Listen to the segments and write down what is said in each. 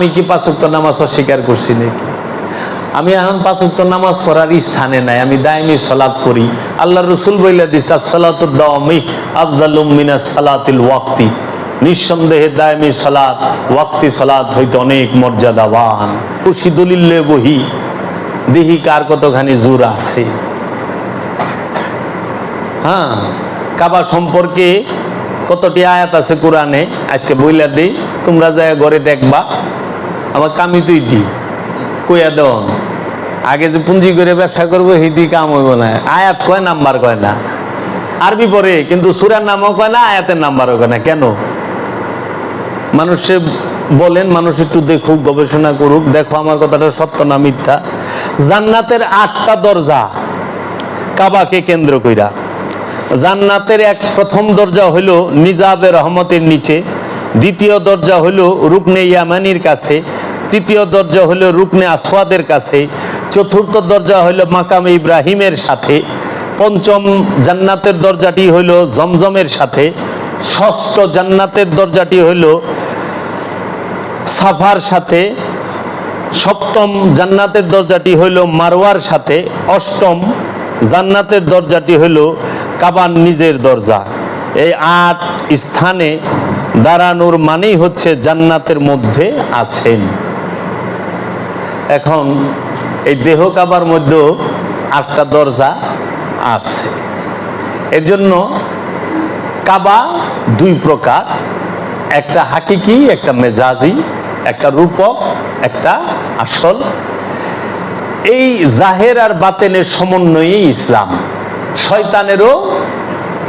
আমি কি পাঁচক্ত নামাজ অস্বীকার করছি নাকি? আমি এখন পাঁচক্ত নামাজ পড়ার স্থানে নাই, আমি দায়মি সালাত করি। আল্লাহ রসুল বইলা দিস ওয়াক্তি। নিঃসন্দেহে দায়মি সালাত, ওয়াক্তি সালাত হইতে অনেক মর্যাদাবান। খুশি দলিল্লে বহি, দেহি কার কতখানি জোর আছে? হ্যাঁ কাবা সম্পর্কে কতটি আয়াত আছে কোরআনে? আজকে বইলা দিই, তোমরা যায় ঘরে দেখবা আমার কামি তুই দি, কইয়া দেন আগে যে পুঞ্জি করে ব্যবসা করব হিটি কাম হইব না। আয়াত কয়, নাম্বার কয় না। আরবি পড়ে, কিন্তু সুরার নামও কয় না, আয়াতের নাম্বারও কয় না। কেন? মানুষে বলেন, মানুষ একটু দেখুক, গবেষণা করুক। দেখো, আমার কথাটা সত্য না মিথ্যা? জান্নাতের আটটা দরজা কাবাকে কেন্দ্র কইরা। জান্নাতের এক প্রথম দরজা হইল নিজাবে রহমতের নিচে। দ্বিতীয় দরজা হইল রুকনে ইয়ামানির কাছে, তৃতীয় দরজা হইল রুকনে আসওয়াদের কাছে, চতুর্থ দরজা হইল মাকাম ইব্রাহিমের সাথে, পঞ্চম জান্নাতের দরজাটি হইল জমজমের সাথে, ষষ্ঠ জান্নাতের দরজাটি হইল সাফার সাথে, সপ্তম জান্নাতের দরজাটি হইল মারওয়ার সাথে, অষ্টম জান্নাতের দরজাটি হইল কাবার নিজের দরজা। এই আট স্থানে দাঁড়ানোর মানেই হচ্ছে জান্নাতের মধ্যে আছেন। এখন এই দেহ কাবার মধ্যেও আটটা দরজা আছে। এর জন্য কাবা দুই প্রকার, একটা হাকিকি, একটা মেজাজি, একটা রূপক, একটা আসল। এই জাহের আর বাতেনের সমন্বয়েই ইসলাম। শয়তানেরও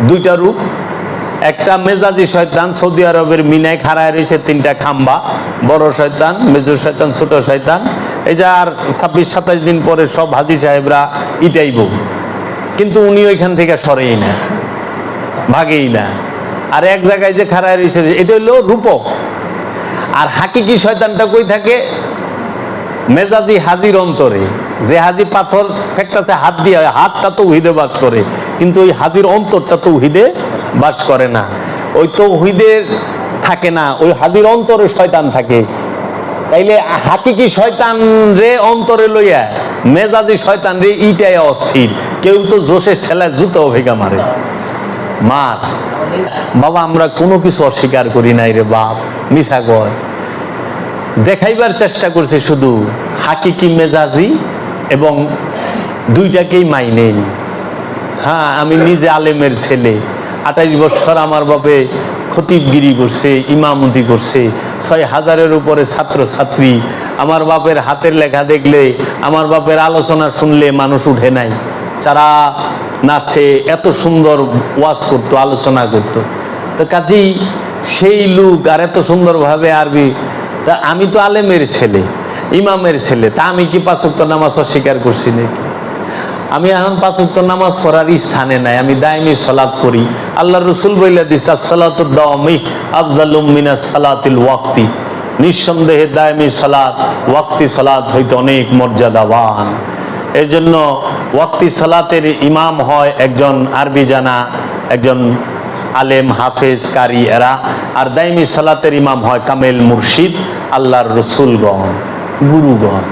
দুইটা রূপ একটা মেজাজি শয়তান সৌদি আরবের মিনায় খাড়ায় রয়েছে তিনটা খাম্বা। বড় শয়তান, মেজর শয়তান, ছোট শয়তান। এই যে আর ছাব্বিশ, সাতাশ দিন পরে সব হাজি সাহেবরা ইটাইব। কিন্তু উনি ওইখান থেকে সরেই না, ভাগেই না। আর এক জায়গায় যে খাড়ায় রয়েছে, এটা হলো রূপক। আর হাকিকি শয়তানটা কই থাকে? মেজাজি হাজির অন্তরে। যে হাজি পাথর ফেকটাছে, হাত দিয়ে, হাতটা তো উহিদে বাস করে। কিন্তু ওই হাজির অন্তরটা তো উহিদে বাস করে না। ওই তো উহিদের থাকে না, ওই হাজির অন্তরে শয়তান থাকে। তাইলে হাকিকি শয়তান রে অন্তরে লইয়া, মেজাজি শয়তান রে ইটাই অস্থির। কেউ তো জোশের ঠেলায় জুতো ভেগা মারে। মার। বাবা, আমরা কোনো কিছু অস্বীকার করি নাই রে বাপ মিশা কয়। দেখাইবার চেষ্টা করছে শুধু, হাকিকি মেজাজি এবং দুইটাকেই মাইনেই। হ্যাঁ আমি নিজে আলেমের ছেলে। আঠাইশ বছর আমার বাপে খতিবগিরি করছে, ইমামতি করছে। ছয় হাজারের উপরে ছাত্র ছাত্রী আমার বাপের হাতের লেখা দেখলে, আমার বাপের আলোচনা শুনলে মানুষ উঠে নাই। যারা নাচে, এত সুন্দর ওয়াজ করতো, আলোচনা করতো। তো কাজেই সেই লুক আর এত সুন্দরভাবে আরবি, তা আমি তো আলেমের ছেলে, ইমামের ছেলে, তা আমি কি পাঁচক্ত নামাজ অস্বীকার করছি নাকি? আমি এখন পাঁচ উত্তর নামাজ পড়ার স্থানে নাই, আমি দায়মি সালাত করি আল্লাহ রসুল বইলা দিস মিনা সালাতিল ওয়াক্তি। নিঃসন্দেহে দায়মি সালাত, ওয়াক্তি সালাত হইতে অনেক মর্যাদাবান। এর জন্য ওয়াক্তি সালাতের ইমাম হয় একজন আরবি জানা, একজন আলেম, হাফেজ, কারি, এরা। আর দাইমি সালাতের ইমাম হয় কামেল মুর্শিদ, আল্লাহর রসুলগণ, গুরুগণ।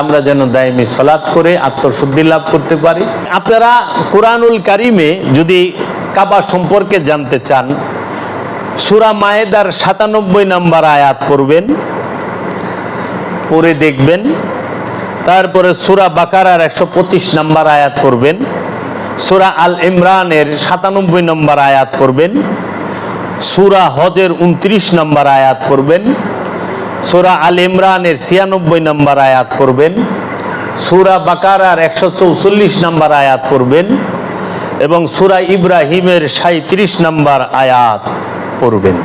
আমরা যেন দাইমি সালাত করে, আত্মশুদ্ধি লাভ করতে পারি। আপনারা কোরআনুল কারিমে যদি কাবা সম্পর্কে জানতে চান, সুরা মায়েদার সাতানব্বই নম্বর আয়াত করবেন পড়ে দেখবেন, তারপরে সুরা বাকারার একশো পঁচিশ নম্বর আয়াত করবেন সুরা আল ইমরানের সাতানব্বই নম্বর আয়াত করবেন সুরা হজের উনত্রিশ নম্বর আয়াত করবেন সুরা আল ইমরানের ছিয়ানব্বই নম্বর আয়াত করবেন সুরা বাকারার একশো চৌচল্লিশ নম্বর আয়াত করবেন এবং সুরা ইব্রাহিমের সাঁত্রিশ নম্বর আয়াত পড়বেন।